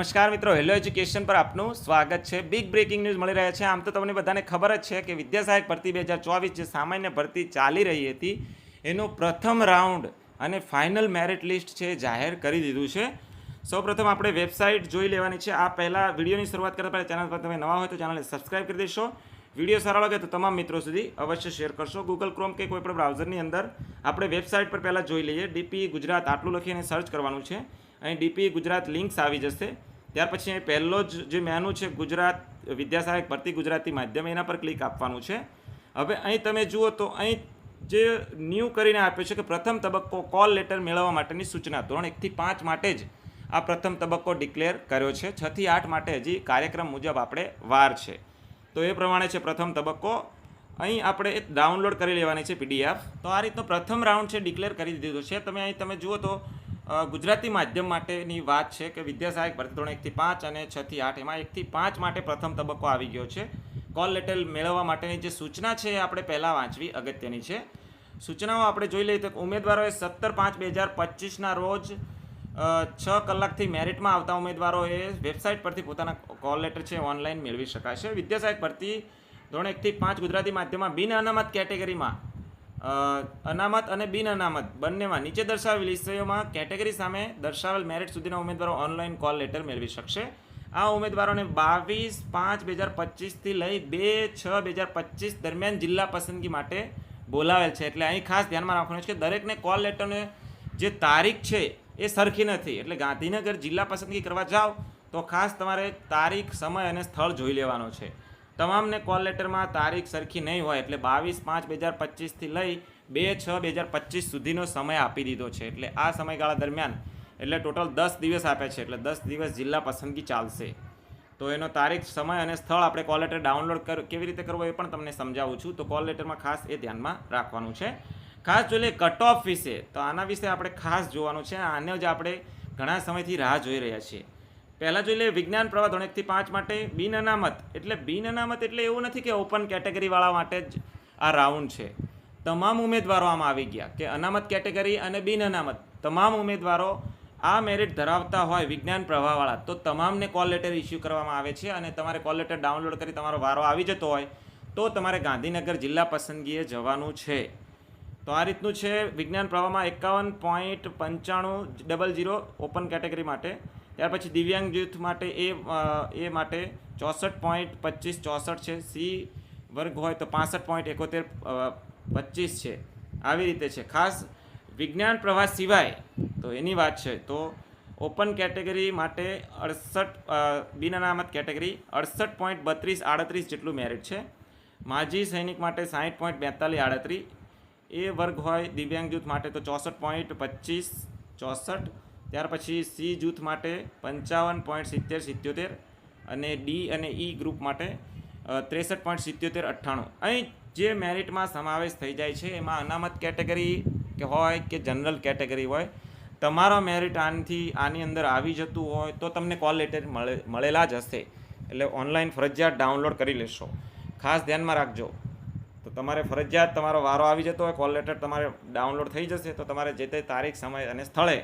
નમસ્કાર મિત્રો hello education પર આપનું સ્વાગત છે. બિગ બ્રેકિંગ ન્યૂઝ મળી રહ્યા છે. આમ તો તમને બધાને ખબર જ છે કે વિદ્યા સહાયક ભરતી બે હજાર ચોવીસ જે સામાન્ય ભરતી ચાલી રહી હતી, એનું પ્રથમ રાઉન્ડ અને ફાઇનલ મેરિટ લિસ્ટ છે જાહેર કરી દીધું છે. સૌપ્રથમ આપણે વેબસાઇટ જોઈ લેવાની છે. આ પહેલાં વિડીયોની શરૂઆત કરતા પહેલાં ચેનલ પર તમે નવા હોય તો ચેનલને સબસ્ક્રાઇબ કરી દેશો. વીડિયો સારા લાગે તો તમામ મિત્રો સુધી અવશ્ય શેર કરશો. ગૂગલ ક્રોમ કે કોઈપણ બ્રાઉઝરની અંદર આપણે વેબસાઇટ પર પહેલાં જોઈ લઈએ. ડીપી ગુજરાત આટલું લખીને સર્ચ કરવાનું છે. અહીં ડીપી ગુજરાત લિંક્સ આવી જશે. ત્યાર પછી પહેલો જ જે મેનુ છે ગુજરાત વિદ્યાસહાયક ભરતી ગુજરાતી માધ્યમ, એના પર ક્લિક આપવાનું છે. હવે અહીં તમે જુઓ તો અહીં જે ન્યૂ કરીને આપ્યું છે કે પ્રથમ તબક્કો કોલ લેટર મેળવવા માટેની સૂચના, ધોરણ એકથી પાંચ માટે જ આ પ્રથમ તબક્કો ડિક્લેર કર્યો છે. છથી આઠ માટે હજી કાર્યક્રમ મુજબ આપણે વાર છે. તો એ પ્રમાણે છે પ્રથમ તબક્કો. અહીં આપણે એક ડાઉનલોડ કરી લેવાની છે પીડીએફ તો આ રીતનો પ્રથમ રાઉન્ડ છે ડિક્લેર કરી દીધો છે. તમે અહીં તમે જુઓ તો ગુજરાતી માધ્યમ માટેની વાત છે કે વિદ્યા સહાયક ભરતી ધોરણ એકથી પાંચ અને છથી આઠ, એમાં એકથી પાંચ માટે પ્રથમ તબક્કો આવી ગયો છે. કોલ લેટર મેળવવા માટેની જે સૂચના છે એ આપણે પહેલાં વાંચવી અગત્યની છે. સૂચનાઓ આપણે જોઈ લઈએ તો ઉમેદવારોએ સત્તર પાંચ બે હજાર પચીસના રોજ છ કલાકથી મેરિટમાં આવતા ઉમેદવારોએ વેબસાઇટ પરથી પોતાના કોલ લેટર છે ઓનલાઈન મેળવી શકાશે વિદ્યા સહાયક ભરતી ધોરણ એકથી પાંચ ગુજરાતી માધ્યમમાં બિન અનામત કેટેગરીમાં અનામત અને બિન અનામત બંનેમાં નીચે દર્શાવેલી વિષયોમાં કેટેગરી સામે દર્શાવેલ મેરિટ સુધીના ઉમેદવારો ઓનલાઈન કોલ લેટર મેળવી શકશે. આ ઉમેદવારોને બાવીસ પાંચ બે હજાર પચીસથી લઈ બે છ બે હજાર પચીસ દરમિયાન જિલ્લા પસંદગી માટે બોલાવેલ છે. એટલે અહીં ખાસ ધ્યાનમાં રાખવાનું છે કે દરેકને કોલ લેટરને જે તારીખ છે એ સરખી નથી. એટલે ગાંધીનગર જિલ્લા પસંદગી કરવા જાઓ તો ખાસ તમારે તારીખ, સમય અને સ્થળ જોઈ લેવાનો છે. તમામને કોલ લેટરમાં તારીખ સરખી નહીં હોય એટલે બાવીસ પાંચ બે હજાર પચીસથી લઈ બે છ બે હજાર પચીસ સુધીનો સમય આપી દીધો છે. એટલે આ સમયગાળા દરમિયાન એટલે ટોટલ દસ દિવસ આપ્યા છે. એટલે દસ દિવસ જિલ્લા પસંદગી ચાલશે. તો એનો તારીખ, સમય અને સ્થળ આપણે કોલ લેટર ડાઉનલોડ કર, કેવી રીતે કરવો એ પણ તમને સમજાવું છું. તો કોલ લેટરમાં ખાસ એ ધ્યાનમાં રાખવાનું છે. ખાસ જો લઈએ કટ ઓફ વિશે, તો આના વિશે આપણે ખાસ જોવાનું છે. આને જ આપણે ઘણા સમયથી રાહ જોઈ રહ્યા છીએ. પહેલાં જોઈ લઈએ વિજ્ઞાન પ્રવાહ ધોરણ એકથી પાંચ માટે બિન અનામત. એટલે બિન અનામત એટલે એવું નથી કે ઓપન કેટેગરીવાળા માટે જ આ રાઉન્ડ છે. તમામ ઉમેદવારો આમાં આવી ગયા કે અનામત કેટેગરી અને બિન અનામત. તમામ ઉમેદવારો આ મેરિટ ધરાવતા હોય વિજ્ઞાન પ્રવાહવાળા તો તમામને કોલ લેટર ઇસ્યુ કરવામાં આવે છે અને તમારે કોલ લેટર ડાઉનલોડ કરી તમારો વારો આવી જતો હોય, તો તમારે ગાંધીનગર જિલ્લા પસંદગીએ જવાનું છે. તો આ રીતનું છે વિજ્ઞાન પ્રવાહમાં એકાવન પોઈન્ટ પંચાણું ડબલ જીરો ઓપન કેટેગરી માટે ત્યાર પછી દિવ્યાંગ જૂથ માટે એ એ માટે ચોસઠ પોઈન્ટ પચીસ ચોસઠ છે. સી વર્ગ હોય તો પાસઠ પોઈન્ટ એકોતેર પચીસ છે. આવી રીતે છે. ખાસ વિજ્ઞાન પ્રવાહ સિવાય, તો એની વાત છે. તો ઓપન કેટેગરી માટે અડસઠ બિન અનામત કેટેગરી અડસઠ પોઈન્ટ બત્રીસ આડત્રીસ જેટલું મેરિટ છે. માજી સૈનિક માટે સાહીઠ પોઈન્ટ બેતાલીસ આડત્રીસ. એ વર્ગ હોય દિવ્યાંગ જૂથ માટે તો ચોસઠ પોઈન્ટ પચીસ ચોસઠ. ત્યાર પછી સી જૂથ માટે પંચાવન પોઈન્ટ સિત્તેર સિત્યોતેર અને ડી અને ઈ ગ્રુપ માટે ત્રેસઠ પોઈન્ટ સિત્યોતેર અઠ્ઠાણું. અહીં જે મેરિટમાં સમાવેશ થઈ જાય છે, એમાં અનામત કેટેગરી કે હોય કે જનરલ કેટેગરી હોય, તમારો મેરિટ આનથી, આની અંદર આવી જતું હોય તો તમને કોલ લેટર મળે, મળેલા જ હશે. એટલે ઓનલાઈન ફરજિયાત ડાઉનલોડ કરી લેશો. ખાસ ધ્યાનમાં રાખજો. તો તમારે ફરજિયાત તમારો વારો આવી જતો હોય, કોલ લેટર તમારે ડાઉનલોડ થઈ જશે, તો તમારે જે તે તારીખ, સમય અને સ્થળે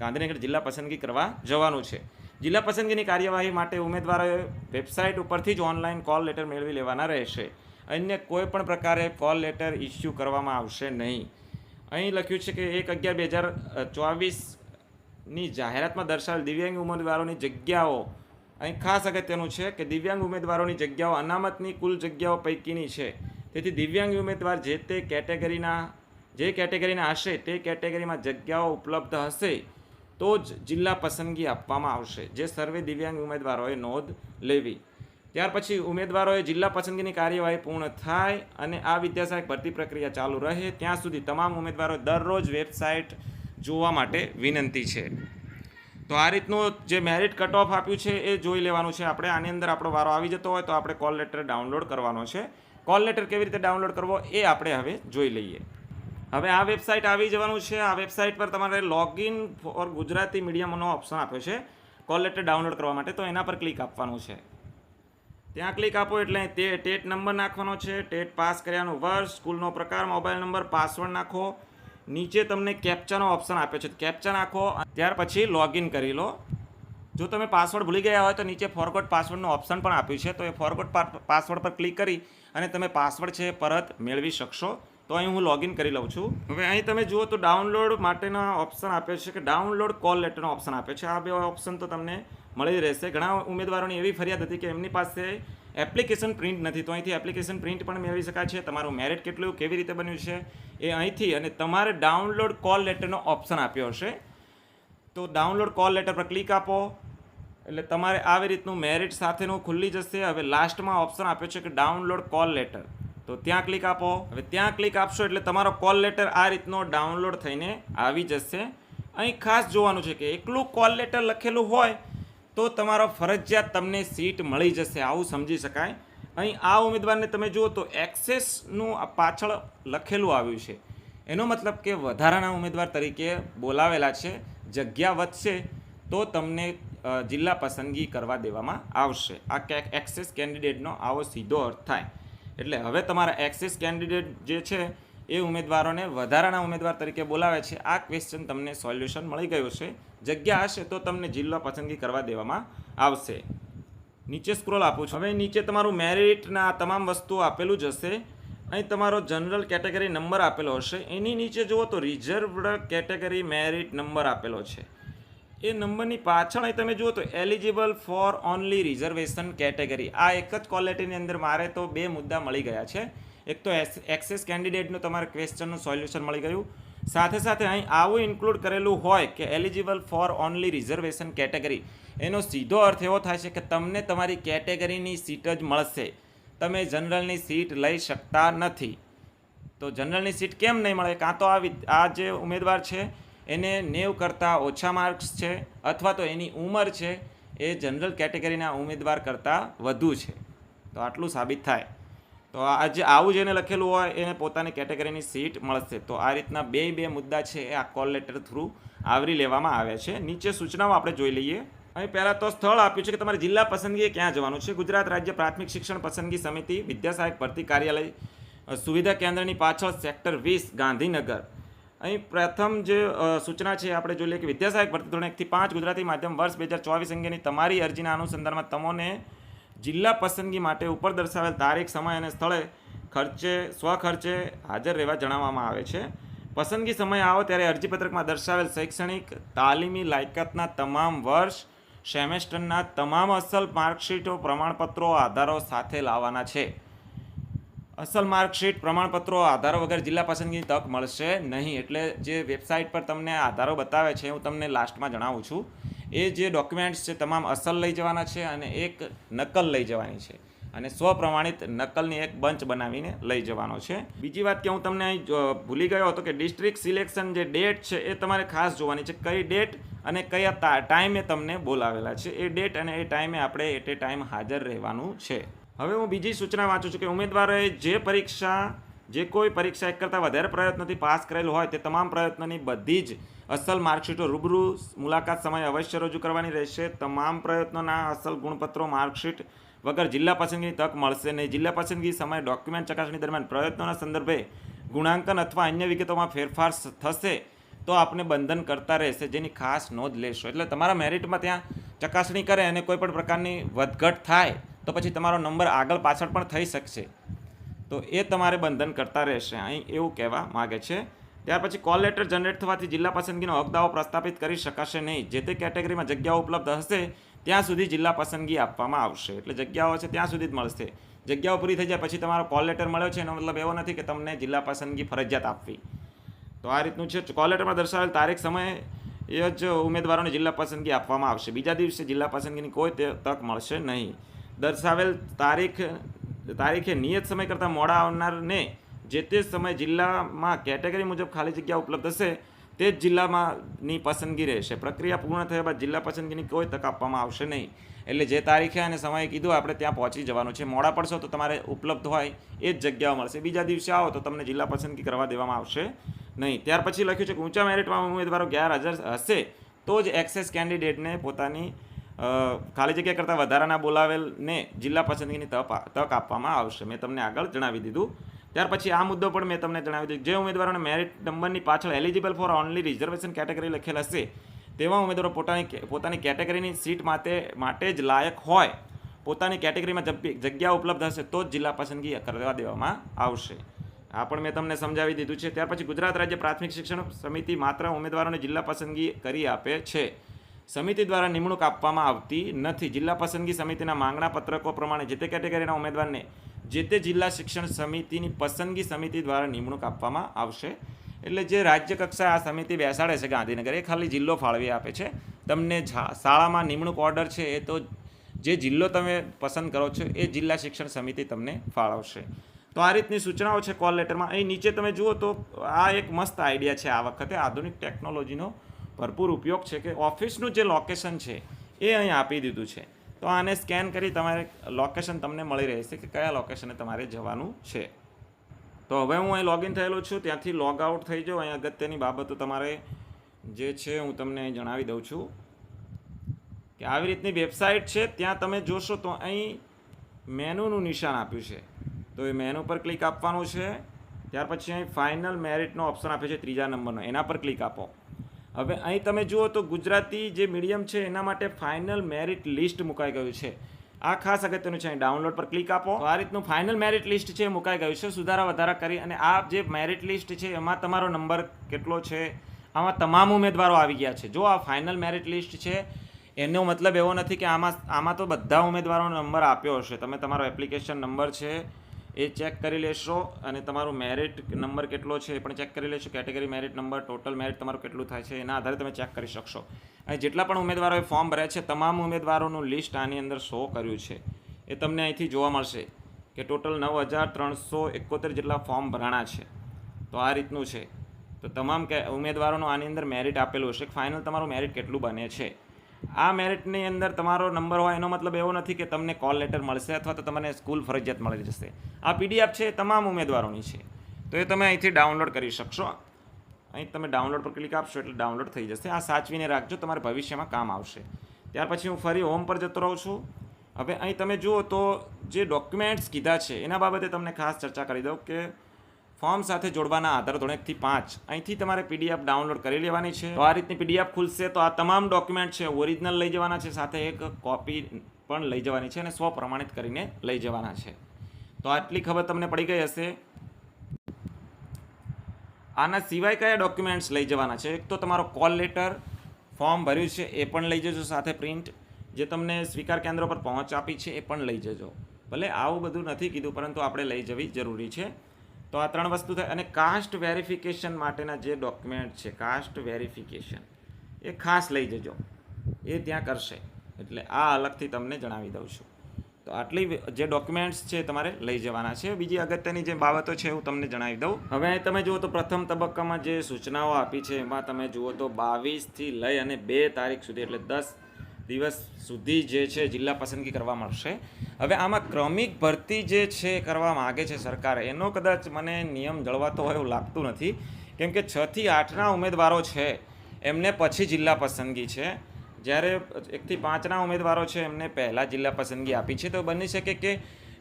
ગાંધીનગર જિલ્લા પસંદગી કરવા જવાનું છે. જિલ્લા પસંદગીની કાર્યવાહી માટે ઉમેદવારોએ વેબસાઇટ ઉપરથી જ ઓનલાઈન કોલ લેટર મેળવી લેવાના રહેશે. અન્ય કોઈ પણ પ્રકારે કોલ લેટર ઇસ્યુ કરવામાં આવશે નહીં. અહીં લખ્યું છે કે એક અગિયાર બે હજાર ચોવીસની જાહેરાતમાં દર્શાવેલ દિવ્યાંગ ઉમેદવારોની જગ્યાઓ. અહીં ખાસ અગત્યનું છે કે દિવ્યાંગ ઉમેદવારોની જગ્યાઓ અનામતની કુલ જગ્યાઓ પૈકીની છે. તેથી દિવ્યાંગ ઉમેદવાર જે તે કેટેગરીના, જે કેટેગરીના હશે તે કેટેગરીમાં જગ્યાઓ ઉપલબ્ધ હશે. તો જ જિલ્લા પસંદગી આપવામાં આવશે, જે સર્વે દિવ્યાંગ ઉમેદવારોએ નોંધ લેવી. ત્યાર પછી ઉમેદવારોએ જિલ્લા પસંદગીની કાર્યવાહી પૂર્ણ થાય અને આ વિદ્યાસહાયક ભરતી પ્રક્રિયા ચાલુ રહે, ત્યાં સુધી તમામ ઉમેદવારો દરરોજ વેબસાઇટ જોવા માટે વિનંતી છે. તો આ રીતનું જે મેરિટ કટ ઓફ આપ્યું છે એ જોઈ લેવાનું છે આપણે. આની અંદર આપણો વારો આવી જતો હોય તો આપણે કોલ લેટર ડાઉનલોડ કરવાનો છે. કોલ લેટર કેવી રીતે ડાઉનલોડ કરવો એ આપણે હવે જોઈ લઈએ. હવે આ વેબસાઇટ આવી જવાનું છે. આ વેબસાઇટ પર તમારે લોગિન ફોર ગુજરાતી મીડિયમનો ઓપ્શન આપ્યો છે. કોલ લેટર ડાઉનલોડ કરવા માટે. તો એના પર ક્લિક આપવાનું છે. ત્યાં ક્લિક આપો એટલે તે ટેટ નંબર નાખવાનો છે. ટેટ પાસ કર્યાનું વર્ષ, સ્કૂલનો પ્રકાર મોબાઈલ નંબર પાસવર્ડ નાખો. નીચે તમને કેપ્ચાનો ઓપ્શન આપ્યો છે. કેપ્ચા નાખો. ત્યાર પછી લોગિન કરી લો. જો તમે પાસવર્ડ ભૂલી ગયા હોય તો નીચે ફોરગોટ પાસવર્ડનું ઓપ્શન પણ આપ્યું છે. તો એ ફોરગોટ પાસવર્ડ પર ક્લિક કરી અને તમે પાસવર્ડ છે, પરત મેળવી શકશો. તો અહીં હું લોગિન કરી લઉં છું. હવે અહીં તમે જુઓ તો ડાઉનલોડ માટેના ઓપ્શન આપ્યો છે કે ડાઉનલોડ કોલ લેટરનો ઓપ્શન આપ્યો છે. આ બે ઓપ્શન તો તમને મળી રહેશે. ઘણા ઉમેદવારોની એવી ફરિયાદ હતી કે એમની પાસે એપ્લિકેશન પ્રિન્ટ નથી. તો અહીંથી એપ્લિકેશન પ્રિન્ટ પણ મેળવી શકાય છે. તમારું મેરિટ કેટલું, કેવી રીતે બન્યું છે, એ અહીંથી અને તમારે ડાઉનલોડ કોલ લેટરનો ઓપ્શન આપ્યો હશે. તો ડાઉનલોડ કોલ લેટર પર ક્લિક આપો. એટલે તમારે આવી રીતનું મેરિટ સાથેનું ખુલ્લી જશે. હવે લાસ્ટમાં ઓપ્શન આપ્યો છે કે ડાઉનલોડ કોલ લેટર તો ત્યાં ક્લિક આપો. હવે ત્યાં ક્લિક આપશો એટલે તમારો કોલ લેટર આ રીતનો ડાઉનલોડ થઈને આવી જશે. અહીં ખાસ જોવાનું છે કે એકલું કોલ લેટર લખેલું હોય તો તમારો ફરજિયાત તમને સીટ મળી જશે. આવું સમજી શકાય. અહીં આ ઉમેદવારને તમે જુઓ તો એક્સેસનું પાછળ લખેલું આવ્યું છે. એનો મતલબ કે વધારાના ઉમેદવાર તરીકે બોલાવેલા છે. જગ્યા વધશે તો તમને જિલ્લા પસંદગી કરવા દેવામાં આવશે. આ એક્સેસ કેન્ડિડેટનો આવો સીધો અર્થ થાય. એટલે હવે તમારા એક્સિસ કેન્ડિડેટ જે છે, એ ઉમેદવારોને વધારાના ઉમેદવાર તરીકે બોલાવે છે. આ ક્વેશ્ચન તમને સોલ્યુશન મળી ગયું છે. જગ્યા હશે તો તમને જિલ્લો પસંદગી કરવા દેવામાં આવશે. નીચે સ્ક્રોલ આપું છું. હવે નીચે તમારું મેરિટના તમામ વસ્તુઓ આપેલું જ હશે. અહીં તમારો જનરલ કેટેગરી નંબર આપેલો હશે. એની નીચે જુઓ તો રિઝર્વડ કેટેગરી મેરિટ નંબર આપેલો છે. એ નંબરની પાછળ અહીં તમે જુઓ તો eligible for only reservation category આ એક જ ક્વોલિટીની અંદર મારે તો બે મુદ્દા મળી ગયા છે. એક તો એક્સેસ કેન્ડિડેટનું તમારે ક્વેશ્ચનનું સોલ્યુશન મળી ગયું. સાથે સાથે અહીં આવું ઇન્ક્લુડ કરેલું હોય કે eligible for only reservation category એનો સીધો અર્થ એવો થાય છે કે તમને તમારી કેટેગરીની સીટ જ મળશે. તમે જનરલની સીટ લઈ શકતા નથી. તો જનરલની સીટ કેમ નહીં મળે? કાં તો આ આ જે ઉમેદવાર છે એને નેવ કરતાં ઓછા માર્ક્સ છે અથવા તો એની ઉંમર છે એ જનરલ કેટેગરીના ઉમેદવાર કરતાં વધુ છે. તો આટલું સાબિત થાય. તો આ જે આવું જેને લખેલું હોય, એને પોતાની કેટેગરીની સીટ મળશે. તો આ રીતના બે બે મુદ્દા છે એ આ કોલ લેટર થ્રુ આવરી લેવામાં આવ્યા છે. નીચે સૂચનાઓ આપણે જોઈ લઈએ. અહીં પહેલાં તો સ્થળ આપ્યું છે કે તમારે જિલ્લા પસંદગીએ ક્યાં જવાનું છે? ગુજરાત રાજ્ય પ્રાથમિક શિક્ષણ પસંદગી સમિતિ વિદ્યા સહાયક ભરતી કાર્યાલય સુવિધા કેન્દ્રની પાછળ સેક્ટર વીસ ગાંધીનગર. અહીં પ્રથમ જે સૂચના છે આપણે જોઈ લઈએ કે વિદ્યાસહાયક ભરતી ધોરણ એકથી પાંચ ગુજરાતી માધ્યમ વર્ષ બે ચોવીસ અંગેની તમારી અરજીના અનુસંધાનમાં તમને જિલ્લા પસંદગી માટે ઉપર દર્શાવેલ તારીખ, સમય અને સ્થળે ખર્ચે, સ્વખર્ચે હાજર રહેવા જણાવવામાં આવે છે. પસંદગી સમય આવો ત્યારે અરજીપત્રકમાં દર્શાવેલ શૈક્ષણિક, તાલીમી લાયકાતના તમામ વર્ષ, સેમેસ્ટરના તમામ અસલ માર્કશીટો, પ્રમાણપત્રો, આધારો સાથે લાવવાના છે. અસલ માર્કશીટ, પ્રમાણપત્રો, આધારો વગર જિલ્લા પસંદગીની તક મળશે નહીં. એટલે જે વેબસાઇટ પર તમને આધારો બતાવે છે, હું તમને લાસ્ટમાં જણાવું છું. એ જે ડોક્યુમેન્ટ્સ છે, તમામ અસલ લઈ જવાના છે અને એક નકલ લઈ જવાની છે. અને સ્વપ્રમાણિત નકલની એક બંચ બનાવીને લઈ જવાનો છે. બીજી વાત કે હું તમને અહીં ભૂલી ગયો હતો કે ડિસ્ટ્રિક્ટ સિલેક્શન જે ડેટ છે, એ તમારે ખાસ જોવાની છે કઈ ડેટ અને કયા ટાઈમે તમને બોલાવેલા છે. એ ડેટ અને એ ટાઈમે આપણે એટ એ ટાઈમ હાજર રહેવાનું છે. હવે હું બીજી સૂચના વાંચું છું કે ઉમેદવારોએ જે પરીક્ષા, જે કોઈ પરીક્ષા એક કરતાં વધારે પ્રયત્નોથી પાસ કરેલ હોય તે તમામ પ્રયત્નોની બધી જ અસલ માર્કશીટો રૂબરૂ મુલાકાત સમયે અવશ્ય રજૂ કરવાની રહેશે. તમામ પ્રયત્નોના અસલ ગુણપત્રો, માર્કશીટ વગર જિલ્લા પસંદગીની તક મળશે નહીં. જિલ્લા પસંદગી સમયે ડોક્યુમેન્ટ ચકાસણી દરમિયાન પ્રયત્નોના સંદર્ભે ગુણાંકન અથવા અન્ય વિગતોમાં ફેરફાર થશે તો આપને બંધન કરતા રહેશે. જેની ખાસ નોંધ લેશો. એટલે તમારા મેરિટમાં ત્યાં ચકાસણી કરે અને કોઈપણ પ્રકારની વધઘટ થાય તો પછી તમારો નંબર આગળ પાછળ પણ થઈ શકશે. તો એ તમારે બંધન કરતા રહેશે. અહીં એવું કહેવા માગે છે. ત્યાર પછી કોલ લેટર જનરેટ થવાથી જિલ્લા પસંદગીનો હકદાવો પ્રસ્થાપિત કરી શકાશે નહીં. જે તે કેટેગરીમાં જગ્યાઓ ઉપલબ્ધ હશે, ત્યાં સુધી જિલ્લા પસંદગી આપવામાં આવશે. એટલે જગ્યાઓ છે ત્યાં સુધી જ મળશે. જગ્યાઓ પૂરી થઈ જાય પછી તમારો કોલ લેટર મળ્યો છે, એનો મતલબ એવો નથી કે તમને જિલ્લા પસંદગી ફરજિયાત આપવી. તો આ રીતનું છે. કોલ લેટરમાં દર્શાવેલ તારીખ, સમય, એ જ ઉમેદવારોને જિલ્લા પસંદગી આપવામાં આવશે. બીજા દિવસે જિલ્લા પસંદગીની કોઈ તક મળશે નહીં. દર્શાવેલ તારીખ, તારીખે નિયત સમય કરતાં મોડા આવનારને જે તે સમય જિલ્લામાં કેટેગરી મુજબ ખાલી જગ્યા ઉપલબ્ધ હશે, તે જ જિલ્લામાંની પસંદગી રહેશે. પ્રક્રિયા પૂર્ણ થયા બાદ જિલ્લા પસંદગીની કોઈ તક આપવામાં આવશે નહીં. એટલે જે તારીખે અને સમયે કીધું, આપણે ત્યાં પહોંચી જવાનું છે. મોડા પડશો તો તમારે ઉપલબ્ધ હોય, એ જ જગ્યાઓ મળશે. બીજા દિવસે આવો તો તમને જિલ્લા પસંદગી કરવા દેવામાં આવશે નહીં. ત્યાર પછી લખ્યું છે કે ઊંચા મેરિટમાં ઉમેદવારો ગેરહાજર હશે, તો જ એક્સેસ કેન્ડિડેટને પોતાની ખાલી જગ્યા કરતાં વધારાના બોલાવેલને જિલ્લા પસંદગીની તક તક આપવામાં આવશે. મેં તમને આગળ જણાવી દીધું. ત્યાર પછી આ મુદ્દો પણ મેં તમને જણાવી દીધું. જે ઉમેદવારોને મેરિટ નંબરની પાછળ eligible for only reservation category લખેલ હશે, તેવા ઉમેદવારો પોતાની પોતાની કેટેગરીની સીટ માટે માટે જ લાયક હોય, પોતાની કેટેગરીમાં જગ્યા ઉપલબ્ધ હશે તો જ જિલ્લા પસંદગી કરવા દેવામાં આવશે. આ પણ મેં તમને સમજાવી દીધું છે. ત્યાર પછી ગુજરાત રાજ્ય પ્રાથમિક શિક્ષણ સમિતિ માત્ર ઉમેદવારોને જિલ્લા પસંદગી કરી આપે છે. સમિતિ દ્વારા નિમણૂક આપવામાં આવતી નથી. જિલ્લા પસંદગી સમિતિના માંગણા પત્રકો પ્રમાણે જે તે કેટેગરીના ઉમેદવારને જે તે જિલ્લા શિક્ષણ સમિતિની પસંદગી સમિતિ દ્વારા નિમણૂક આપવામાં આવશે. એટલે જે રાજ્ય કક્ષા આ સમિતિ બેસાડે છે ગાંધીનગર, એ ખાલી જિલ્લો ફાળવી આપે છે. તમને શાળામાં નિમણૂક ઓર્ડર છે એ તો જે જિલ્લો તમે પસંદ કરો છો એ જિલ્લા શિક્ષણ સમિતિ તમને ફાળવશે. તો આ રીતની સૂચનાઓ છે કોલ લેટરમાં. અહીં નીચે તમે જુઓ તો આ એક મસ્ત આઈડિયા છે આ વખતે આધુનિક ટેકનોલોજીનો ભરપૂર ઉપયોગ છે કે ઓફિસનું જે લોકેશન છે, એ અહીં આપી દીધું છે. તો આને સ્કેન કરી તમારે લોકેશન તમને મળી રહેશે કે કયા લોકેશને તમારે જવાનું છે. તો હવે હું અહીં લોગિન થયેલો છું, ત્યાંથી લોગ આઉટ થઈ જાઉં અહીં અગત્યની બાબતો તમારે જે છે હું તમને જણાવી દઉં છું કે આવી રીતની વેબસાઇટ છે, ત્યાં તમે જોશો તો અહીં મેનુનું નિશાન આપ્યું છે. તો એ મેનુ પર ક્લિક આપવાનું છે. ત્યાર પછી અહીં ફાઇનલ મેરિટનો ઓપ્શન આપ્યો છે, ત્રીજા નંબરનો. એના પર ક્લિક આપો. હવે અહીં તમે જુઓ તો ગુજરાતી જે મીડિયમ છે, એના માટે ફાઇનલ મેરિટ લિસ્ટ મુકાઈ ગયું છે. આ ખાસ અગત્યનું છે ડાઉનલોડ પર ક્લિક આપો. આ રીતનું ફાઇનલ મેરિટ લિસ્ટ છે મુકાઈ ગયું છે. સુધારા વધારા કરી અને આ જે મેરિટ લિસ્ટ છે, એમાં તમારો નંબર કેટલો છે? આમાં તમામ ઉમેદવારો આવી ગયા છે. જો આ ફાઇનલ મેરિટ લિસ્ટ છે, એનો મતલબ એવો નથી કે આમાં આમાં તો બધા ઉમેદવારોનો નંબર આપ્યો હશે. તમે તમારો એપ્લિકેશન નંબર છે એ ચેક કરી લેશો અને તમારું મેરિટ નંબર કેટલો છે એ પણ ચેક કરી લેશો. Category merit number total merit તમારું કેટલું થાય છે એના આધારે તમે ચેક કરી શકશો. અને જેટલા પણ ઉમેદવારોએ ફોર્મ ભર્યા છે, તમામ ઉમેદવારોનું લિસ્ટ આની અંદર શો કર્યું છે. એ તમને અહીંથી જોવા મળશે કે ટોટલ નવ હજાર ત્રણસો એકોતેર જેટલા ફોર્મ ભરાણા છે. તો આ રીતનું છે. તો તમામ ઉમેદવારોનું આની અંદર મેરિટ આપેલું હશે. ફાઇનલ તમારું મેરિટ કેટલું બને છે? આ મેરિટની અંદર તમારો નંબર હોય, એનો મતલબ એવો નથી કે તમને કોલ લેટર મળશે અથવા તો તમને સ્કૂલ ફરજિયાત મળી જશે. આ પીડીએફ છે એ તમામ ઉમેદવારોની છે. તો એ તમે અહીંથી ડાઉનલોડ કરી શકશો. અહીં તમે ડાઉનલોડ પર ક્લિક આપશો એટલે ડાઉનલોડ થઈ જશે. આ સાચવીને રાખજો, તમારે ભવિષ્યમાં કામ આવશે. ત્યાર પછી હું ફરી હોમ પર જતો રહું છું. હવે અહીં તમે જુઓ તો જે ડોક્યુમેન્ટ્સ કીધા છે, એના બાબતે તમને ખાસ ચર્ચા કરી દઉં કે ફોર્મ સાથે જોડવાના આધાર ધોરણ એકથી પાંચ. અહીંથી તમારે પીડીએફ ડાઉનલોડ કરી લેવાની છે. તો આ રીતની પીડીએફ ખુલશે. તો આ તમામ ડોક્યુમેન્ટ છે, ઓરિજિનલ લઈ જવાના છે, સાથે એક કોપી પણ લઈ જવાની છે અને સ્વ પ્રમાણિત કરીને લઈ જવાના છે. તો આટલી ખબર તમને પડી ગઈ હશે. આના સિવાય કયા ડોક્યુમેન્ટ્સ લઈ જવાના છે? એક તો તમારો કોલ લેટર, ફોર્મ ભર્યું છે, એ પણ લઈ જજો સાથે પ્રિન્ટ. જે તમને સ્વીકાર કેન્દ્રો પર પહોંચ આપી છે, એ પણ લઈ જજો. ભલે આવું બધું નથી કીધું, પરંતુ આપણે લઈ જવી જરૂરી છે. તો આ ત્રણ વસ્તુ થાય. અને કાસ્ટ વેરિફિકેશન માટેના જે ડોક્યુમેન્ટ છે કાસ્ટ વેરિફિકેશન એ ખાસ લઈ જજો. એ ત્યાં કરશે. એટલે આ અલગથી તમને જણાવી દઉં છું. તો આટલી જે ડોક્યુમેન્ટ્સ છે તમારે લઈ જવાના છે. બીજી અગત્યની જે બાબતો છે હું તમને જણાવી દઉં. હવે તમે જુઓ તો પ્રથમ તબક્કામાં જે સૂચનાઓ આપી છે, એમાં તમે જુઓ તો બાવીસથી લઈ અને બે તારીખ સુધી, એટલે દસ દિવસ સુધી જે છે જિલ્લા પસંદગી કરવા મળશે. હવે આમાં ક્રમિક ભરતી જે છે કરવા માગે છે સરકાર, એનો કદાચ મને નિયમ જળવાતો હોય એવું લાગતું નથી. કેમ કે છથી આઠના ઉમેદવારો છે, એમને પછી જિલ્લા પસંદગી છે. જ્યારે એકથી પાંચના ઉમેદવારો છે, એમને પહેલાં જિલ્લા પસંદગી આપી છે. તો બની શકે કે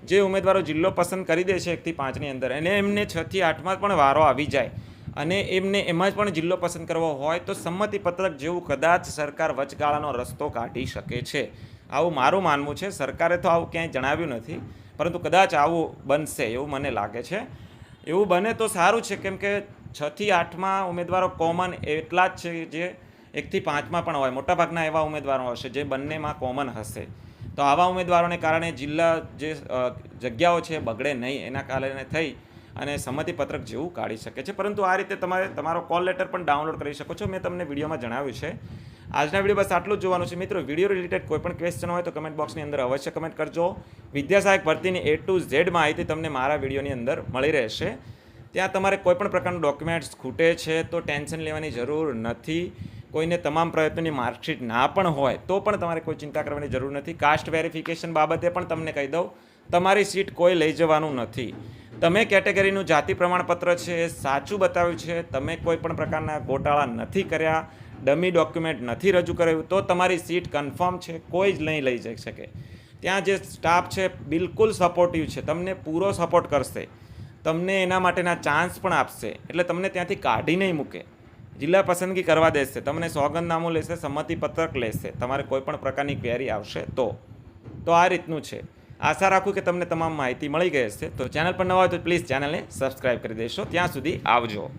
જે ઉમેદવારો જિલ્લો પસંદ કરી દે છે એકથી પાંચની અંદર એને એમને છથી આઠમાં પણ વારો આવી જાય. અને એમને એમાં જ પણ જિલ્લો પસંદ કરવો હોય તો સંમતિપત્રક જેવું કદાચ સરકાર વચગાળાનો રસ્તો કાઢી શકે છે. આવું મારું માનવું છે. સરકારે તો આવું ક્યાંય જણાવ્યું નથી, પરંતુ કદાચ આવું બનશે એવું મને લાગે છે. એવું બને તો સારું છે, કેમ કે છથી આઠમાં ઉમેદવારો કોમન એટલા જ છે જે એકથી પાંચમાં પણ હોય. મોટાભાગના એવા ઉમેદવારો હશે જે બંનેમાં કોમન હશે. તો આવા ઉમેદવારોને કારણે જિલ્લા જે જગ્યાઓ છે બગડે નહીં. એના કારણે થઈ અને સંમતિપત્રક જેવું કાઢી શકે છે. પરંતુ આ રીતે તમારે તમારો કોલ લેટર પણ ડાઉનલોડ કરી શકો છો. મેં તમને વિડીયોમાં જણાવ્યું છે. આજના વીડિયો બસ આટલું જ જોવાનું છે. મિત્રો, વીડિયો રિલેટેડ કોઈ પણ ક્વેશ્ચન હોય તો કમેન્ટ બોક્સની અંદર અવશ્ય કમેન્ટ કરજો. વિદ્યાસહાયક ભરતીની એ ટુ ઝેડ માહિતી તમને મારા વિડીયોની અંદર મળી રહેશે. ત્યાં તમારે કોઈપણ પ્રકારનું ડોક્યુમેન્ટ્સ ખૂટે છે તો ટેન્શન લેવાની જરૂર નથી. કોઈને તમામ પ્રયત્નોની માર્કશીટ ના પણ હોય તો પણ તમારે કોઈ ચિંતા કરવાની જરૂર નથી. કાસ્ટ વેરિફિકેશન બાબતે પણ તમને કહી દઉં. તમારી સીટ કોઈ લઈ જવાનું નથી. તમે કેટેગરીનું જાતિ પ્રમાણપત્ર છે એ સાચું બતાવ્યું છે, તમે કોઈ પણ પ્રકારના ગોટાળા નથી કર્યા, ડમી ડોક્યુમેન્ટ નથી રજૂ કરાયું, તો તમારી સીટ કન્ફર્મ છે, કોઈ જ નહીં લઈ જઈ શકે. ત્યાં જે સ્ટાફ છે, બિલકુલ સપોર્ટિવ છે, તમને પૂરો સપોર્ટ કરશે. તમને એના માટેના ચાન્સ પણ આપશે, એટલે તમને ત્યાંથી કાઢી નહીં મૂકે. જિલ્લા પસંદગી કરવા દેશે, તમને સોગંદનામું લેશે, સંમતિપત્રક લેશે, તમારે કોઈ પણ પ્રકારની ક્વેરી આવશે તો. તો આ રીતનું છે. આશા રાખું કે તમને તમામ માહિતી મળી ગઈ હશે. તો ચેનલ પર નવા હોય તો પ્લીઝ ચેનલને સબસ્ક્રાઈબ કરી દેશો. ત્યાં સુધી આવજો.